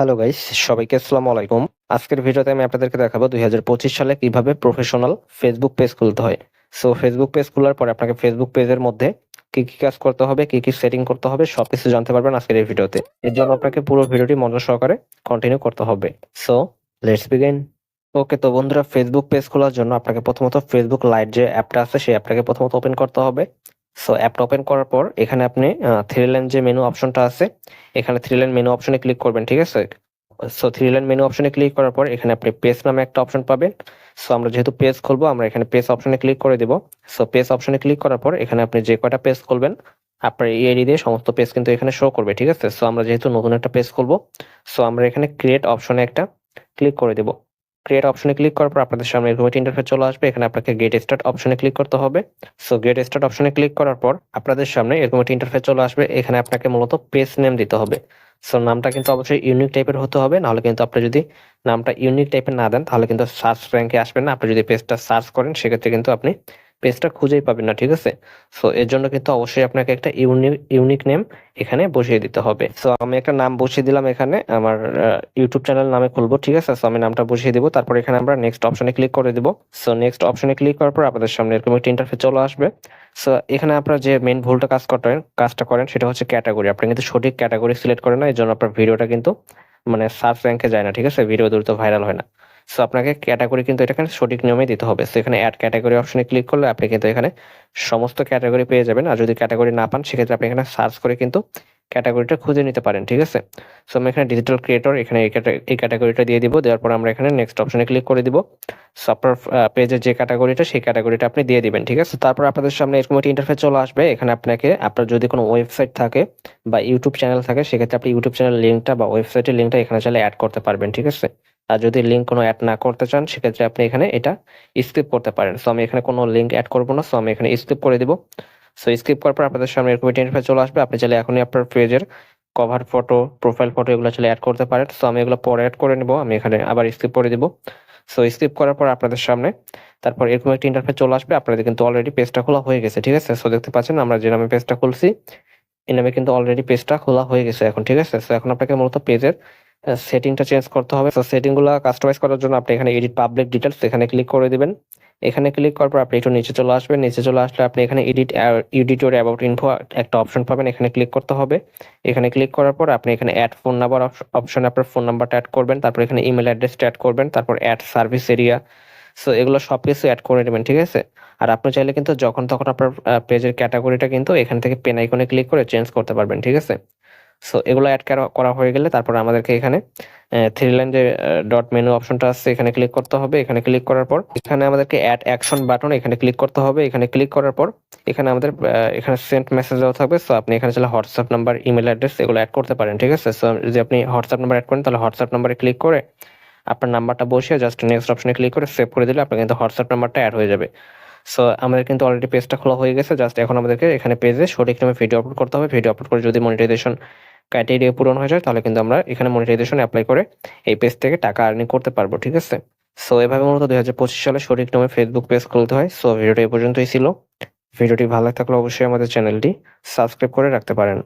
Hello guys সবাইকে আসসালামু আলাইকুম। আজকের ভিডিওতে আমি আপনাদেরকে দেখাবো দুই হাজার পঁচিশ সালে কীভাবে প্রফেশনাল ফেসবুক পেজ খুলতে হয়। সো ফেসবুক পেজ খোলার পরে আপনাকে ফেসবুক পেজের মধ্যে কি কি কাজ করতে হবে, কি কি সেটিং করতে হবে, সবকিছু জানতে পারবেন আজকের এই ভিডিওতে। এর জন্য আপনাকে পুরো ভিডিওটি মনোযোগ সহকারে কন্টিনিউ করতে হবে। সো লেটস বিগিন ওকে তো বন্ধুরা ফেসবুক পেজ খোলার জন্য আপনাকে প্রথমত ফেসবুক লাইট যে অ্যাপটা আছে, সেই অ্যাপটাকে প্রথমত ওপেন করতে হবে। সো অ্যাপটা ওপেন করার পর এখানে আপনি থ্রি লাইন যে মেনু অপশনটা আছে, এখানে থ্রি লাইন মেনু অপশনে ক্লিক করবেন, ঠিক আছে? সো থ্রি লাইন মেনু অপশনে ক্লিক করার পর এখানে আপনি পেজ নামে একটা অপশন পাবেন। সো আমরা যেহেতু পেজ খুলবো, আমরা এখানে পেজ অপশনে ক্লিক করে দিব। সো পেজ অপশনে ক্লিক করার পর এখানে আপনি যে কয়টা পেজ খুলবেন, আপনার এই আইডি দিয়ে সমস্ত পেজ কিন্তু এখানে শো করবে, ঠিক আছে? সো আমরা যেহেতু নতুন একটা পেজ খুলবো সো আমরা এখানে ক্রিয়েট অপশনে একটা ক্লিক করে দেব। ক্রিয়েট অপশনে ক্লিক করার পর আপনাদের সামনে এরকম একটা ইন্টারফেস চলে আসবে। এখানে আপনাকে গেট স্টার্ট অপশনে ক্লিক করতে হবে। সো গেট স্টার্ট অপশনে ক্লিক করার পর আপনাদের সামনে এরকম একটা ইন্টারফেস চলে আসবে। এখানে আপনাকে মূলত পেজ নেম দিতে হবে। সো নামটা কিন্তু অবশ্যই ইউনিক টাইপের হতে হবে। নাহলে কিন্তু আপনি যদি নামটা ইউনিক টাইপের না দেন, তাহলে কিন্তু সার্চ র্যাঙ্কে আসবেন না। আপনি যদি পেজটা সার্চ করেন, সেক্ষেত্রে কিন্তু আপনি পেজটা খুঁজেই পাবেন না, ঠিক আছে? সো এর জন্য কিন্তু অবশ্যই আপনাকে একটা ইউনিক ইউনিক নেম এখানে বসিয়ে দিতে হবে। সো আমি একটা নাম বসিয়ে দিলাম এখানে, আমার ইউটিউব চ্যানেল নামে খুলবো, ঠিক আছে? সো আমি নামটা বসিয়ে দিব, তারপর এখানে আমরা নেক্সট অপশনে ক্লিক করে দিব। সো নেক্সট অপশনে ক্লিক করার পর আপনাদের সামনে এরকম একটা ইন্টারফেস চলে আসবে। সো এখানে আপনারা যে মেইন ভুলটা কাজ করেন, কাজটা করেন, সেটা হচ্ছে ক্যাটাগরি আপনি কিন্তু সঠিক ক্যাটাগরি সিলেক্ট করেন না এই জন্য আপনার ভিডিওটা কিন্তু মানে সার্চ র্যাঙ্কে যায় না, ঠিক আছে? ভিডিও দ্রুত ভাইরাল হয় না। সো আপনাকে ক্যাটাগরি কিন্তু এটাকে সঠিক নিয়মে দিতে হবে। সো এখানে অ্যাড ক্যাটাগরি অপশনে ক্লিক করলে আপনি কিন্তু এখানে সমস্ত ক্যাটাগরি পেয়ে যাবেন। আর যদি ক্যাটাগরি না পান, সেক্ষেত্রে আপনি এখানে সার্চ করে কিন্তু ক্যাটাগরিটা খুঁজে নিতে পারেন, ঠিক আছে? সো আমি এখানে ডিজিটাল ক্রিয়েটর এখানে এই ক্যাটাগরিটা দিয়ে দিব। দেওয়ার পর আমরা এখানে নেক্সট অপশনে ক্লিক করে দিব। সো আপনার পেজের যে ক্যাটাগরিটা সেই ক্যাটাগরিটা আপনি দিয়ে দিবেন, ঠিক আছে? তারপর আপনাদের সামনে এরকম একটা ইন্টারফেস চলে আসবে। এখানে আপনাকে, আপনার যদি কোনো ওয়েবসাইট থাকে বা ইউটিউব চ্যানেল থাকে, সেক্ষেত্রে আপনি ইউটিউব চ্যানেল লিঙ্কটা বা ওয়েবসাইটের লিঙ্কটা এখানে চাইলে অ্যাড করতে পারবেন, ঠিক আছে? আর যদি লিঙ্ক কোনো অ্যাড না করতে চান, সেক্ষেত্রে আপনি এখানে এটা স্কিপ করতে পারেন। সো আমি এখানে কোনো লিঙ্ক অ্যাড করব না। সো আমি এখানে স্কিপ করে দিব। সো স্কিপ করার পর আপনাদের সামনে এরকম ইন্টারফেস চলে আসবে। আপনি চাইলে এখনই আপনার পেজের কভার ফটো প্রোফাইল ফটো এগুলো চাইলে অ্যাড করতে পারেন। সো আমি এগুলো পরে অ্যাড করে নেব। আমি এখানে আবার স্কিপ করে দিব। সো স্কিপ করার পর আপনাদের সামনে তারপর এরকম একটা ইন্টারফেস চলে আসবে। আপনাদের কিন্তু অলরেডি পেজটা খোলা হয়ে গেছে, ঠিক আছে? সো দেখতে পাচ্ছেন আমরা যে নামে পেজটা খুলছি এই নামে কিন্তু অলরেডি পেজটা খোলা হয়ে গেছে এখন, ঠিক আছে? সো এখন আপনাকে মূলত পেজের সেটিংটা চেঞ্জ করতে হবে। তো সেটিংগুলো কাস্টমাইজ করার জন্য আপনি এখানে এডিট পাবলিক ডিটেলস এখানে ক্লিক করে দিবেন। এখানে ক্লিক করার পর আপনি একটু নিচে চলে আসবেন। নিচে চলে আসলে আপনি এখানে এডিট এডিটর অ্যাবাউট ইনফো একটা অপশন পাবেন। এখানে ক্লিক করতে হবে। এখানে ক্লিক করার পর আপনি এখানে অ্যাড ফোন নাম্বার অপশনে আপনার ফোন নাম্বারটা অ্যাড করবেন। তারপর এখানে ইমেল অ্যাড্রেসটা অ্যাড করবেন। তারপর অ্যাড সার্ভিস এরিয়া সো এগুলো সব কিছু অ্যাড করে নেবেন, ঠিক আছে? আর আপনি চাইলে কিন্তু যখন তখন আপনার পেজের ক্যাটাগরিটা কিন্তু এখান থেকে পেন আইকনে ক্লিক করে চেঞ্জ করতে পারবেন, ঠিক আছে? সো এগুলো অ্যাড করা হয়ে গেলে তারপর আমাদেরকে এখানে থ্রি লাইন যে ডট মেনু অপশনটা আছে, এখানে ক্লিক করতে হবে। এখানে ক্লিক করার পর, এখানে আমাদেরকে অ্যাড অ্যাকশন বাটন এখানে ক্লিক করতে হবে। এখানে ক্লিক করার পর, এখানে আমাদের এখানে সেন্ট মেসেজ দেওয়া থাকবে। সো আপনি এখানে চাইলে হোয়াটসঅ্যাপ নাম্বার ইমেল অ্যাড্রেস এগুলো অ্যাড করতে পারেন, ঠিক আছে? সো যদি আপনি হোয়াটসঅ্যাপ নাম্বার অ্যাড করেন, তাহলে হোয়াটসঅ্যাপ নাম্বারে ক্লিক করে আপনার নাম্বারটা বসিয়ে জাস্ট নেক্সট অপশনে ক্লিক করে সেভ করে দিলে আপনার কিন্তু হোয়াটসঅ্যাপ নাম্বারটা অ্যাড হয়ে যাবে। সো আমাদের কিন্তু অলরেডি পেজটা খোলা হয়ে গেছে। জাস্ট এখন আমাদেরকে এখানে পেজে সঠিক নামে ভিডিও আপলোড করতে হবে। ভিডিও আপলোড করে যদি মনিটাইজেশন ক্রাইটেরিয়া পূরণ হয়ে যায়, তাহলে কিন্তু আমরা এখানে মনিটাইজেশন অ্যাপ্লাই করে এই পেজ থেকে টাকা আর্নিং করতে পারব, ঠিক আছে? সো এভাবে মূলত দুই হাজার পঁচিশ সালে সঠিক নামে ফেসবুক পেজ খুলতে হয়। সো ভিডিওটি এ পর্যন্তই ছিল। ভিডিওটি ভালো থাকলে অবশ্যই আমাদের চ্যানেলটি সাবস্ক্রাইব করে রাখতে পারেন।